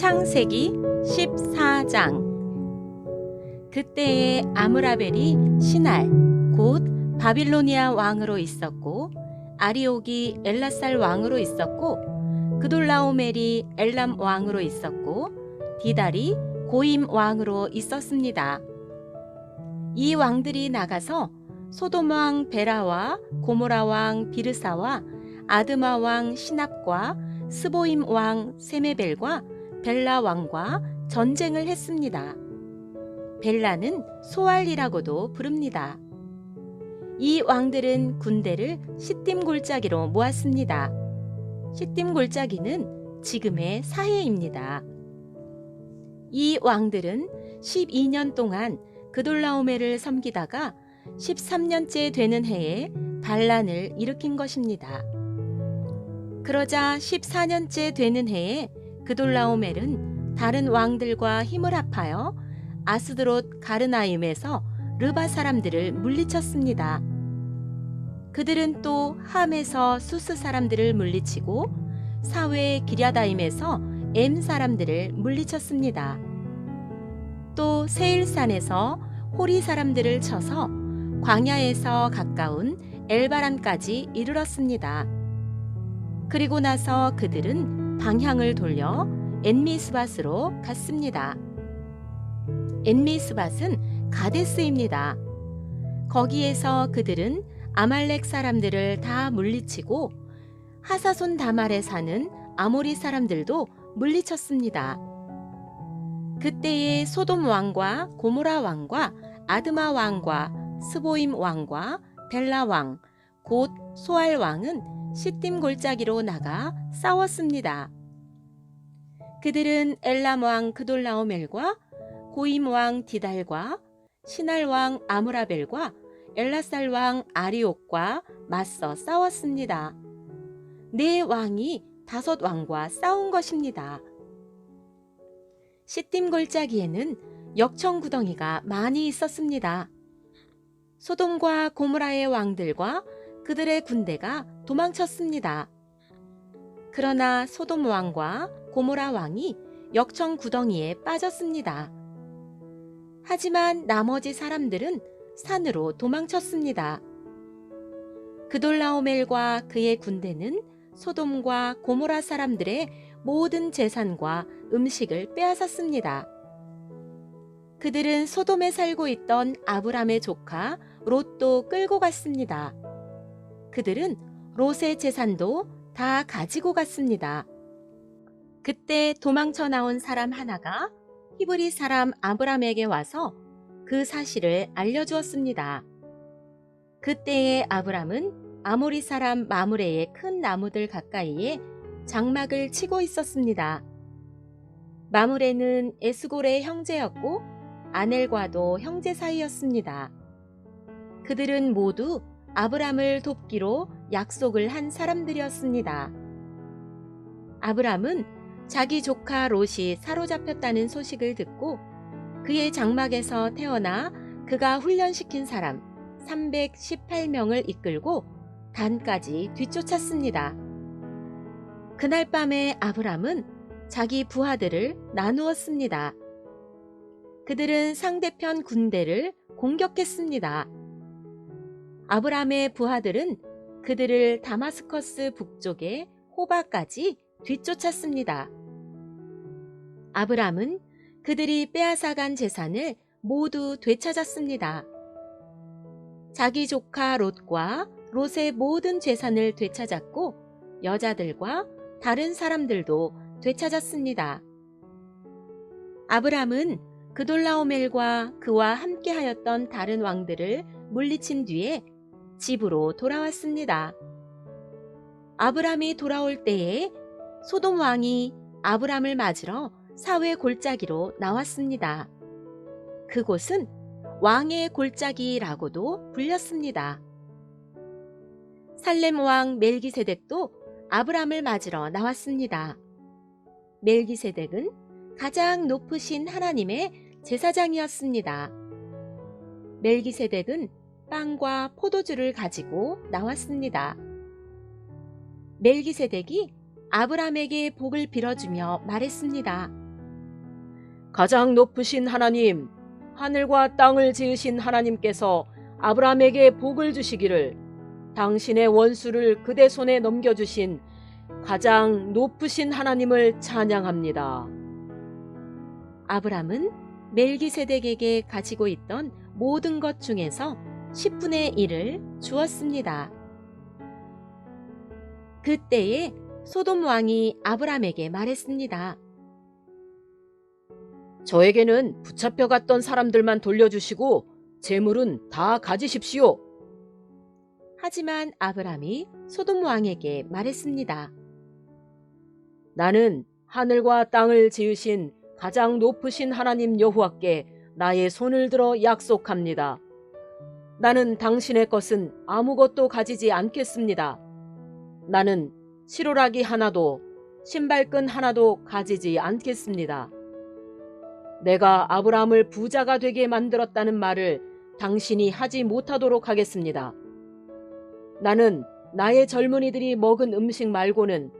창세기 14장 그때에 아므라벨이 신할 곧 바빌로니아 왕으로 있었고 아리옥이 엘라살 왕으로 있었고 그돌라오멜이 엘람 왕으로 있었고 디달이 고임 왕으로 있었습니다. 이 왕들이 나가서 소돔 왕 베라와 고모라 왕 비르사와 아드마 왕 시납과 스보임 왕 세메벨과 벨라 왕과 전쟁을 했습니다. 벨라는 소알이라고도 부릅니다. 이 왕들은 군대를 시딤 골짜기로 모았습니다. 시딤 골짜기는 지금의 사해입니다. 이 왕들은 12년 동안 그돌라오메를 섬기다가 13년째 되는 해에 반란을 일으킨 것입니다. 그러자 14년째 되는 해에 그돌라오멜은 다른 왕들과 힘을 합하여 아스드롯 가르나임에서 르바 사람들을 물리쳤습니다. 그들은 또 함에서 수스 사람들을 물리치고 사회 기랴다임에서 엠 사람들을 물리쳤습니다. 또 세일산에서 호리 사람들을 쳐서 광야에서 가까운 엘바란까지 이르렀습니다. 그리고 나서 그들은 방향을 돌려 엔미스밭으로 갔습니다. 엔미스밭은 가데스입니다. 거기에서 그들은 아말렉 사람들을 다 물리치고 하사손 다말에 사는 아모리 사람들도 물리쳤습니다. 그때에 소돔 왕과 고모라 왕과 아드마 왕과 스보임 왕과 벨라 왕, 곧 소알 왕은 시딤 골짜기로 나가 싸웠습니다. 그들은 엘람 왕 그돌라오멜과 고임 왕 디달과 신할 왕 아므라벨과 엘라살 왕 아리옥과 맞서 싸웠습니다. 네 왕이 다섯 왕과 싸운 것입니다. 시딤 골짜기에는 역청 구덩이가 많이 있었습니다. 소돔과 고무라의 왕들과 그들의 군대가 도망쳤습니다. 그러나 소돔 왕과 고모라 왕이 역청 구덩이에 빠졌습니다. 하지만 나머지 사람들은 산으로 도망쳤습니다. 그돌라오멜과 그의 군대는 소돔과 고모라 사람들의 모든 재산과 음식을 빼앗았습니다. 그들은 소돔에 살고 있던 아브람의 조카 롯도 끌고 갔습니다. 그들은 롯의 재산도 다 가지고 갔습니다. 그때 도망쳐 나온 사람 하나가 히브리 사람 아브람에게 와서 그 사실을 알려주었습니다. 그때의 아브람은 아모리 사람 마므레의 큰 나무들 가까이에 장막을 치고 있었습니다. 마므레는 에스골의 형제였고 아넬과도 형제 사이였습니다. 그들은 모두 아브람을 돕기로 약속을 한 사람들이었습니다. 아브람은 자기 조카 롯이 사로잡혔다는 소식을 듣고 그의 장막에서 태어나 그가 훈련시킨 사람 318명을 이끌고 단까지 뒤쫓았습니다. 그날 밤에 아브람은 자기 부하들을 나누었습니다. 그들은 상대편 군대를 공격했습니다. 아브람의 부하들은 그들을 다마스커스 북쪽의 호바까지 뒤쫓았습니다. 아브람은 그들이 빼앗아간 재산을 모두 되찾았습니다. 자기 조카 롯과 롯의 모든 재산을 되찾았고 여자들과 다른 사람들도 되찾았습니다. 아브람은 그돌라오멜과 그와 함께하였던 다른 왕들을 물리친 뒤에 집으로 돌아왔습니다. 아브람이 돌아올 때에 소돔 왕이 아브람을 맞으러 사회 골짜기로 나왔습니다. 그곳은 왕의 골짜기라고도 불렸습니다. 살렘 왕 멜기세덱도 아브람을 맞으러 나왔습니다. 멜기세덱은 가장 높으신 하나님의 제사장이었습니다. 멜기세덱은 빵과 포도주를 가지고 나왔습니다. 멜기세덱이 아브람에게 복을 빌어주며 말했습니다. 가장 높으신 하나님, 하늘과 땅을 지으신 하나님께서 아브라함에게 복을 주시기를 당신의 원수를 그대 손에 넘겨주신 가장 높으신 하나님을 찬양합니다. 아브람은 멜기세덱에게 가지고 있던 모든 것 중에서 10분의 1을 주었습니다. 그때에 소돔 왕이 아브람에게 말했습니다. 저에게는 붙잡혀 갔던 사람들만 돌려주시고 재물은 다 가지십시오. 하지만 아브람이 소돔 왕에게 말했습니다. 나는 하늘과 땅을 지으신 가장 높으신 하나님 여호와께 나의 손을 들어 약속합니다. 나는 당신의 것은 아무것도 가지지 않겠습니다. 나는 시로라기 하나도 신발끈 하나도 가지지 않겠습니다. 내가 아브라함을 부자가 되게 만들었다는 말을 당신이 하지 못하도록 하겠습니다. 나는 나의 젊은이들이 먹은 음식 말고는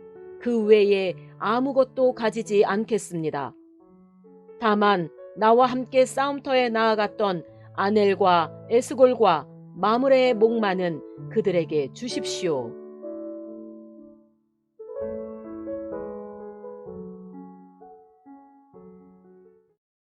그 외에 아무것도 가지지 않겠습니다. 다만 나와 함께 싸움터에 나아갔던 아넬과 에스골과 마므레의 목마는 그들에게 주십시오.